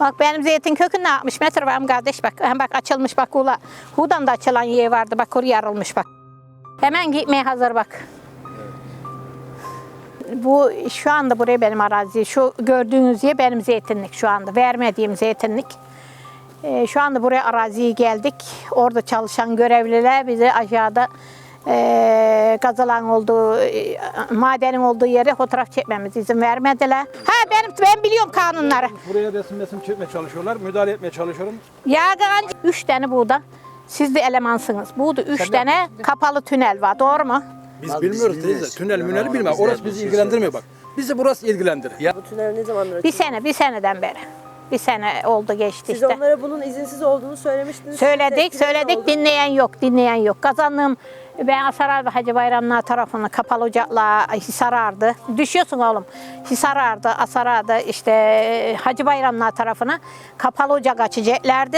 Bak benim zeytin kökü ne yapmış metre mı kardeş bak. Hem bak açılmış bak ula. Hudan da açılan yer vardı bak kuru yarılmış bak. Hemen gitmeye hazır bak. Bu şu anda buraya benim arazi. Şu gördüğünüz yer benim zeytinlik şu anda. Vermediğim zeytinlik. Ee, şu anda buraya araziye geldik. Orada çalışan görevliler bize aşağıda e, gazalan olduğu, e, madenin olduğu yere fotoğraf çekmemiz izin vermediler. Ha benim ben biliyorum kanunları. Buraya resim resim çekmeye çalışıyorlar. Müdahale etmeye çalışıyorum. Yağgan üç tane burada. Siz de elemansınız. Burada üç tane kapalı tünel var. Doğru mu? Biz Abi biz bilmiyoruz bilmeyiz. teyze. Tünel Yalan münel bilmem. biz de Orası bir bizi şey ilgilendirmiyor bak. Bizi burası ilgilendirir. Ya. Bu tünel ne zamandır Bir sene, bir seneden beri. Bir sene oldu geçti Siz işte. onlara bunun izinsiz olduğunu söylemiştiniz. Söyledik, söyledik. oldu. Dinleyen yok, dinleyen yok. Kazandığım ben Asaray ve Hacı Bayramlar tarafına kapalı ocakla Hisarar'dı. Düşüyorsun oğlum. Hisarar'dı, Asarar'dı işte Hacı Bayramlar tarafına kapalı ocak açacaklardı.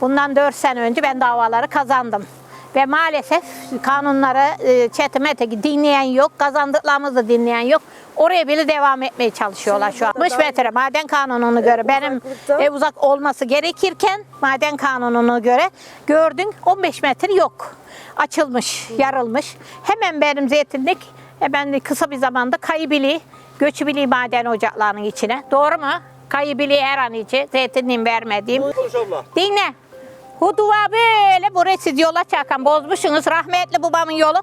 Bundan 4 sene önce ben davaları kazandım. Ve maalesef kanunları e, çetimete dinleyen yok, kazandıklarımızı dinleyen yok. Oraya bile devam etmeye çalışıyorlar şu an. 60 metre maden kanununa göre benim uzaklıkta- e, uzak olması gerekirken maden kanununa göre gördün 15 metre yok. Açılmış, yarılmış. Hemen benim zeytinlik e, ben de kısa bir zamanda Kayıbili, Göçübili maden ocaklarının içine. Doğru mu? Kayıbili her an içi zeytinliğin vermediğim. Dinle. Bu duva böyle buraya siz yola çakan bozmuşsunuz rahmetli babamın yolu.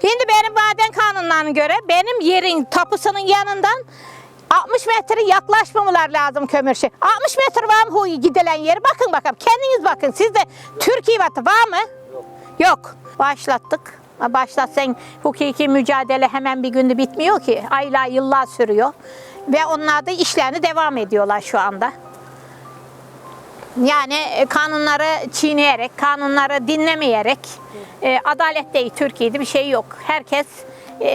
Şimdi benim maden kanunlarına göre benim yerin tapusunun yanından 60 metre yaklaşmamalar lazım kömürşe. 60 metre var mı huy gidilen yeri? Bakın bakalım kendiniz bakın. Sizde Türkiye vatı var mı? Yok. Yok. Başlattık. Başlatsan hukuki mücadele hemen bir günde bitmiyor ki. Aylar yıllar sürüyor. Ve onlar da işlerini devam ediyorlar şu anda. Yani e, kanunları çiğneyerek, kanunları dinlemeyerek, e, adalet değil Türkiye'de bir şey yok. Herkes e,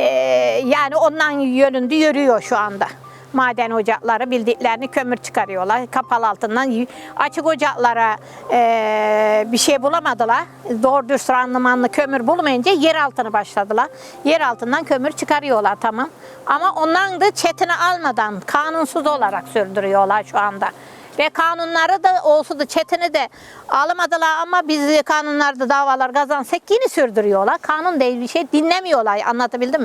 yani ondan yönünde yürüyor şu anda. Maden ocakları bildiklerini kömür çıkarıyorlar. Kapalı altından açık ocaklara e, bir şey bulamadılar. Doğru dürüst randımanlı kömür bulmayınca yer altını başladılar. Yer altından kömür çıkarıyorlar tamam. Ama ondan da çetini almadan kanunsuz olarak sürdürüyorlar şu anda. Ve kanunları da olsa da çetini de alamadılar ama biz kanunlarda davalar kazansak yine sürdürüyorlar. Kanun değil bir şey dinlemiyorlar anlatabildim mi?